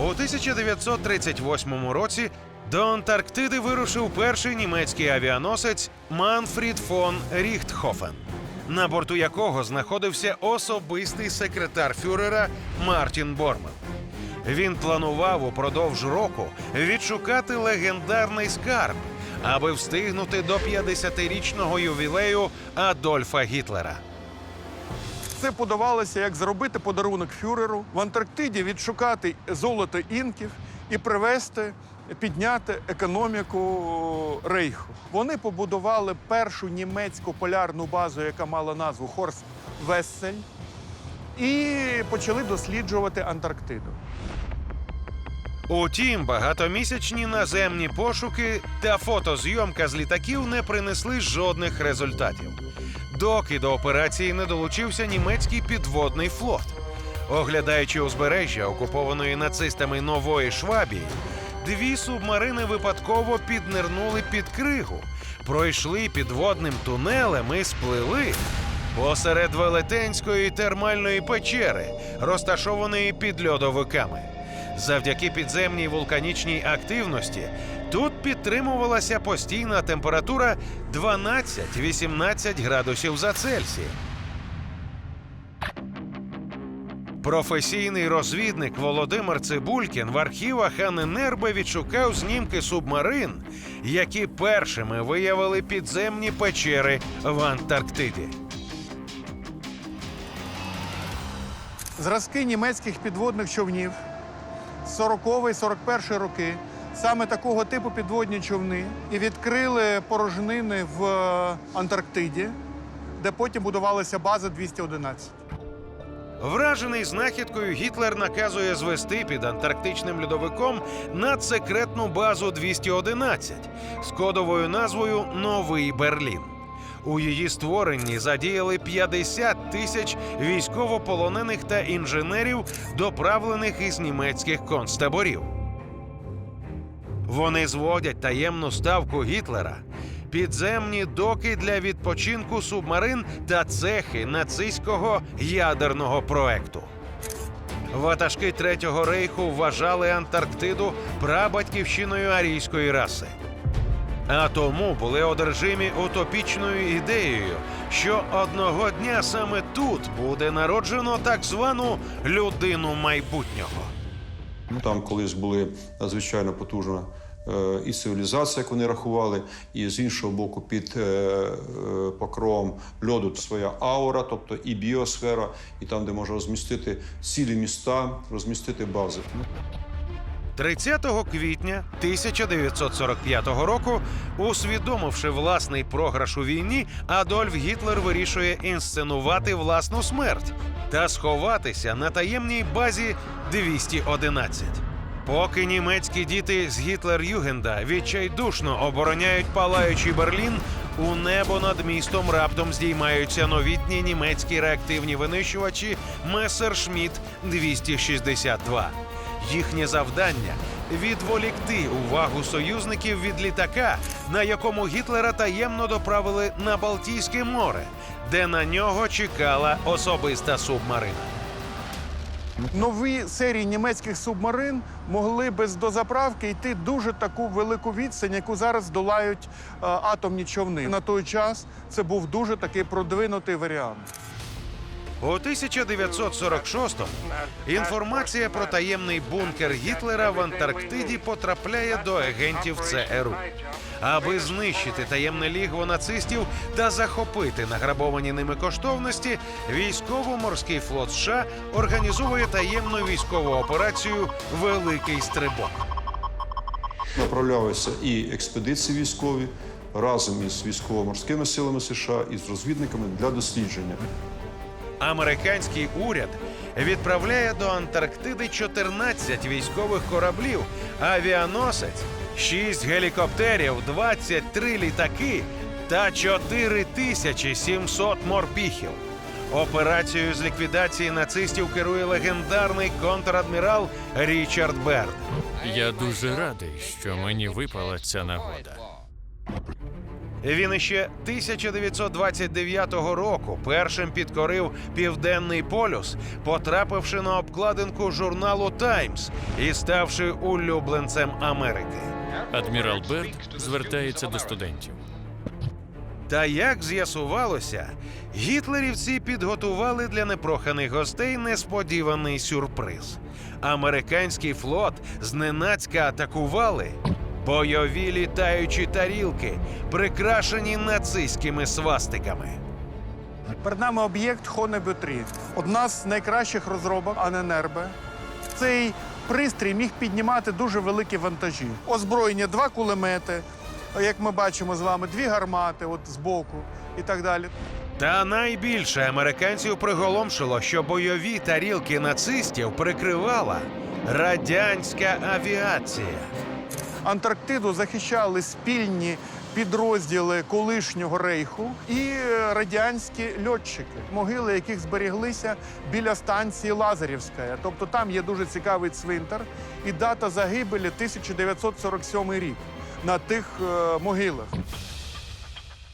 У 1938 році до Антарктиди вирушив перший німецький авіаносець Манфрід фон Ріхтхофен, на борту якого знаходився особистий секретар фюрера Мартін Борман. Він планував упродовж року відшукати легендарний скарб, аби встигнути до 50-річного ювілею Адольфа Гітлера. Це подавалося як зробити подарунок фюреру в Антарктиді, відшукати золото інків і привезти, підняти економіку рейху. Вони побудували першу німецьку полярну базу, яка мала назву Хорст Вессель, і почали досліджувати Антарктиду. Утім, багатомісячні наземні пошуки та фотозйомка з літаків не принесли жодних результатів. Доки до операції не долучився німецький підводний флот. Оглядаючи узбережжя окупованої нацистами нової Швабії, дві субмарини випадково піднирнули під кригу, пройшли підводним тунелем і сплили посеред велетенської термальної печери, розташованої під льодовиками. Завдяки підземній вулканічній активності тут підтримувалася постійна температура 12-18 градусів за Цельсієм. Професійний розвідник Володимир Цибулькін в архівах Аненербе відшукав знімки субмарин, які першими виявили підземні печери в Антарктиді. Зразки німецьких підводних човнів 40-41 роки, саме такого типу підводні човни, і відкрили порожнини в е, Антарктиді, де потім будувалася база 211. Вражений знахідкою, Гітлер наказує звести під антарктичним льодовиком надсекретну базу 211 з кодовою назвою Новий Берлін. У її створенні задіяли 50 тисяч військовополонених та інженерів, доправлених із німецьких концтаборів. Вони зводять таємну ставку Гітлера, підземні доки для відпочинку субмарин та цехи нацистського ядерного проекту. Ватажки Третього рейху вважали Антарктиду прабатьківщиною арійської раси. А тому були одержимі утопічною ідеєю, що одного дня саме тут буде народжено так звану людину майбутнього. Ну, Там колись були надзвичайно потужна е, і цивілізація, як вони рахували, і з іншого боку, під е, е, покровом льоду своя аура, тобто і біосфера, і там, де можна розмістити цілі міста, розмістити бази. 30 квітня 1945 року, усвідомивши власний програш у війні, Адольф Гітлер вирішує інсценувати власну смерть та сховатися на таємній базі 211. Поки німецькі діти з Гітлер-Югенда відчайдушно обороняють палаючий Берлін, у небо над містом раптом здіймаються новітні німецькі реактивні винищувачі Месершмітт 262. Їхнє завдання відволікти увагу союзників від літака, на якому Гітлера таємно доправили на Балтійське море, де на нього чекала особиста субмарина. Нові серії німецьких субмарин могли без дозаправки йти дуже таку велику відстань, яку зараз долають е, атомні човни. На той час це був дуже такий продвинутий варіант. У 1946-му інформація про таємний бункер Гітлера в Антарктиді потрапляє до агентів ЦРУ. Аби знищити таємне лігво нацистів та захопити награбовані ними коштовності, військово-морський флот США організовує таємну військову операцію Великий стрибок. Направлялися і експедиції військові разом із військово-морськими силами США і з розвідниками для дослідження. Американський уряд відправляє до Антарктиди 14 військових кораблів, авіаносець, 6 гелікоптерів, 23 літаки та 4700 морпіхів. Операцією з ліквідації нацистів керує легендарний контрадмірал Річард Берд. Я дуже радий, що мені випала ця нагода. Він іще 1929 року першим підкорив південний полюс, потрапивши на обкладинку журналу Таймс і ставши улюбленцем Америки. Адмірал Берд звертається до студентів. Та як з'ясувалося, гітлерівці підготували для непроханих гостей несподіваний сюрприз. Американський флот зненацька атакували бойові літаючі тарілки, прикрашені нацистськими свастиками. Перед нами об'єкт Хонебю-3. Одна з найкращих розробок Аненербе. Цей пристрій міг піднімати дуже великі вантажі. Озброєння два кулемети, як ми бачимо з вами, дві гармати от збоку і так далі. Та найбільше американців приголомшило, що бойові тарілки нацистів прикривала радянська авіація. Антарктиду захищали спільні підрозділи колишнього рейху і е, радянські льотчики, могили яких зберіглися біля станції Лазарівська. Тобто там є дуже цікавий цвинтар, і дата загибелі 1947 рік на тих е, могилах.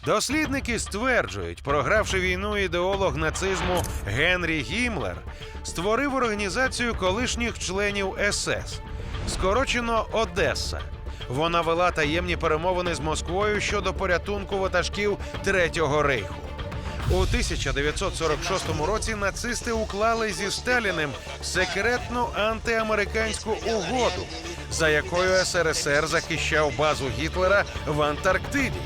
Дослідники стверджують, програвши війну ідеолог нацизму Генрі Гіммлер створив організацію колишніх членів СС, скорочено Одеса. Вона вела таємні перемовини з Москвою щодо порятунку ватажків Третього рейху. У 1946 році нацисти уклали зі Сталіним секретну антиамериканську угоду, за якою СРСР захищав базу Гітлера в Антарктиді.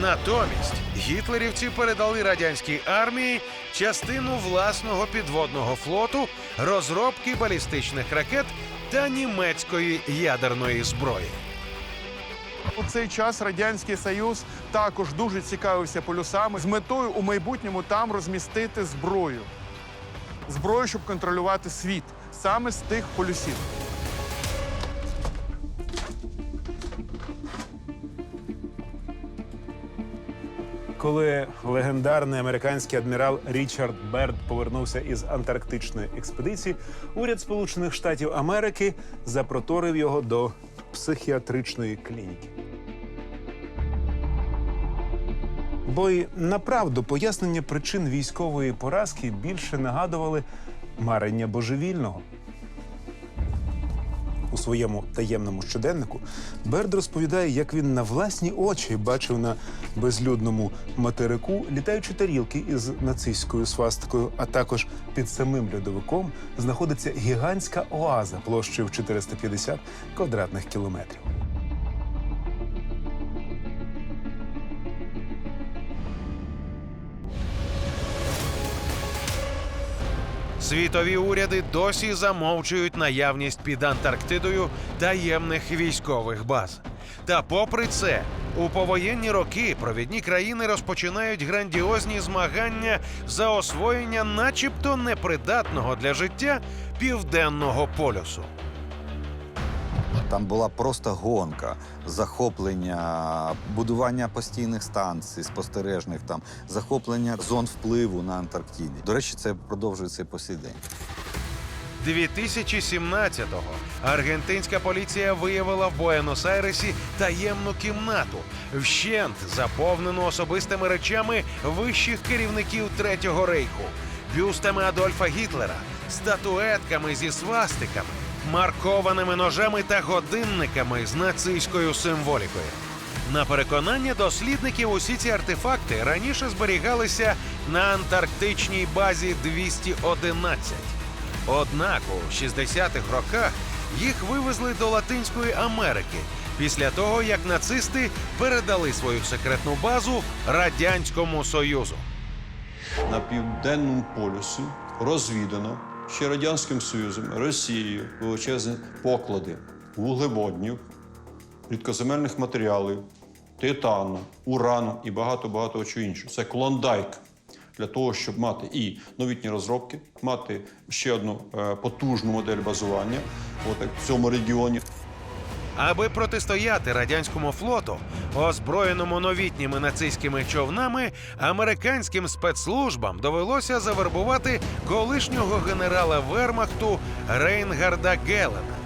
Натомість гітлерівці передали радянській армії частину власного підводного флоту, розробки балістичних ракет та німецької ядерної зброї. У цей час радянський союз також дуже цікавився полюсами з метою у майбутньому там розмістити зброю. Зброю, щоб контролювати світ саме з тих полюсів. Коли легендарний американський адмірал Річард Берд повернувся із антарктичної експедиції, уряд Сполучених Штатів Америки запроторив його до психіатричної клініки. Бо й направду пояснення причин військової поразки більше нагадували марення божевільного. У своєму таємному щоденнику Берд розповідає, як він на власні очі бачив на безлюдному материку літаючі тарілки із нацистською свастикою, а також під самим льодовиком знаходиться гігантська оаза площею в 450 квадратних кілометрів. Світові уряди досі замовчують наявність під Антарктидою таємних військових баз. Та попри це, у повоєнні роки провідні країни розпочинають грандіозні змагання за освоєння, начебто непридатного для життя південного полюсу. Там була просто гонка, захоплення, будування постійних станцій, спостережних там, захоплення зон впливу на Антарктиді. До речі, це продовжується і по сей день. 2017-го аргентинська поліція виявила в Буенос-Айресі таємну кімнату, вщент заповнену особистими речами вищих керівників Третього рейху, бюстами Адольфа Гітлера, статуетками зі свастиками, маркованими ножами та годинниками з нацистською символікою. На переконання дослідників, усі ці артефакти раніше зберігалися на антарктичній базі 211. Однак у 60-х роках їх вивезли до Латинської Америки після того, як нацисти передали свою секретну базу Радянському Союзу. На південному полюсі розвідано ще Радянським Союзом, Росією величезні поклади вуглеводнів, рідкоземельних матеріалів, титану, урану і багато-багато чого іншого. Це клондайк для того, щоб мати і новітні розробки, мати ще одну е, потужну модель базування от, в цьому регіоні. Аби протистояти радянському флоту, озброєному новітніми нацистськими човнами, американським спецслужбам довелося завербувати колишнього генерала Вермахту Рейнгарда Гелена.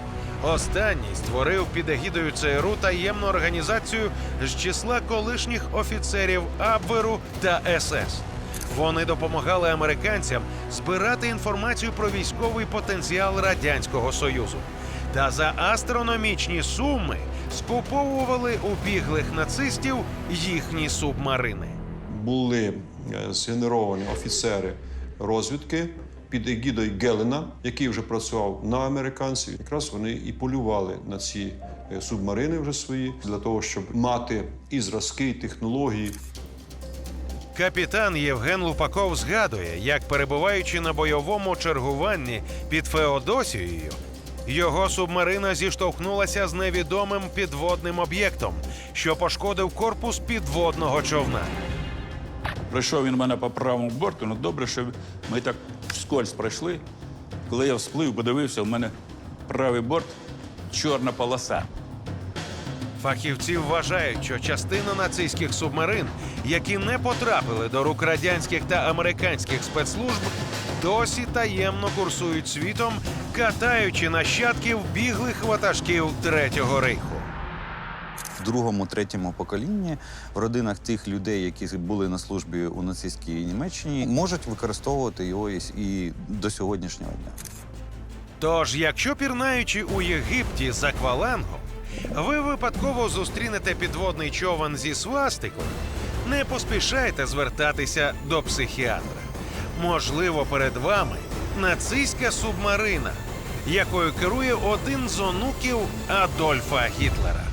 Останній створив під егідою ЦРУ таємну організацію з числа колишніх офіцерів Абверу та СС. Вони допомагали американцям збирати інформацію про військовий потенціал радянського союзу. Та за астрономічні суми скуповували у біглих нацистів їхні субмарини. були е, згенеровані офіцери розвідки під егідою Гелена, який вже працював на американців. Якраз вони і полювали на ці е, субмарини вже свої для того, щоб мати і зразки, і технології. Капітан Євген Лупаков згадує, як перебуваючи на бойовому чергуванні під Феодосією, його субмарина зіштовхнулася з невідомим підводним об'єктом, що пошкодив корпус підводного човна. Пройшов він мене по правому борту. Ну добре, що ми так вскользь пройшли. Коли я всплив, подивився, у мене правий борт чорна полоса. Фахівці вважають, що частина нацистських субмарин, які не потрапили до рук радянських та американських спецслужб, досі таємно курсують світом, катаючи нащадків біглих ватажків Третього рейху. В другому, третьому поколінні в родинах тих людей, які були на службі у нацистській Німеччині, можуть використовувати його і до сьогоднішнього дня. Тож, якщо пірнаючи у Єгипті з аквалангом, ви випадково зустрінете підводний човен зі свастикою, не поспішайте звертатися до психіатра. Можливо, перед вами нацистська субмарина, якою керує один з онуків Адольфа Гітлера.